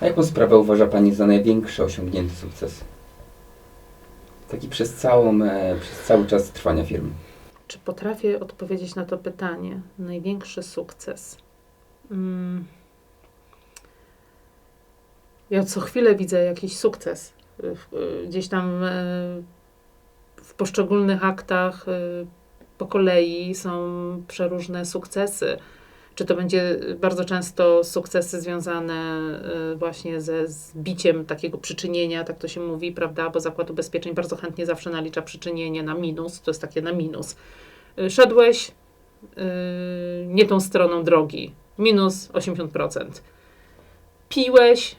A jaką sprawę uważa Pani za największy osiągnięty sukces? Taki przez, całą, e, przez cały czas trwania firmy. Czy potrafię odpowiedzieć na to pytanie? Największy sukces. Mm. Ja co chwilę widzę jakiś sukces. W- y, Gdzieś tam e, w poszczególnych aktach e, po kolei są przeróżne sukcesy. Czy to będzie bardzo często sukcesy związane e, właśnie ze zbiciem takiego przyczynienia, tak to się mówi, prawda? Bo Zakład Ubezpieczeń bardzo chętnie zawsze nalicza przyczynienie na minus, to jest takie na minus. Y, Szedłeś y, nie tą stroną drogi, minus 80%. Piłeś y,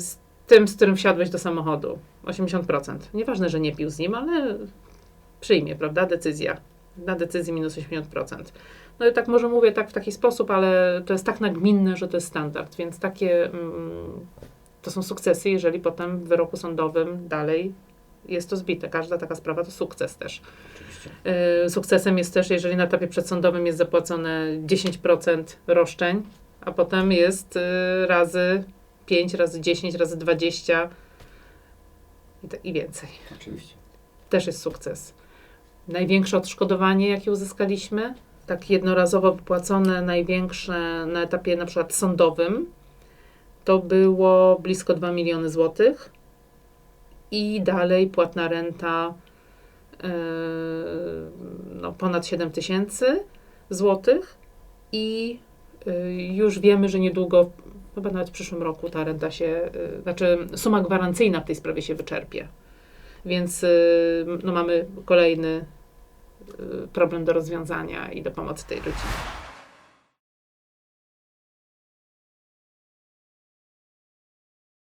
z tym, z którym wsiadłeś do samochodu, 80%. Nieważne, że nie pił z nim, ale przyjmie, prawda, decyzja. Na decyzji minus 80%. No i tak może mówię tak w taki sposób, ale to jest tak nagminne, że to jest standard, więc takie mm, to są sukcesy, jeżeli potem w wyroku sądowym dalej jest to zbite. Każda taka sprawa to sukces też. Y, Sukcesem jest też, jeżeli na etapie przedsądowym jest zapłacone 10% roszczeń, a potem jest y, razy 5, razy 10, razy 20 i, te- i więcej. Oczywiście. Też jest sukces. Największe odszkodowanie, jakie uzyskaliśmy, tak jednorazowo wypłacone, największe na etapie na przykład sądowym, to było blisko 2 miliony złotych. I dalej płatna renta yy, no, ponad 7 tysięcy złotych. I yy, już wiemy, że niedługo, chyba nawet w przyszłym roku ta renta się, yy, znaczy suma gwarancyjna w tej sprawie się wyczerpie. Więc yy, no, mamy kolejny yy, problem do rozwiązania i do pomocy tej rodzinie.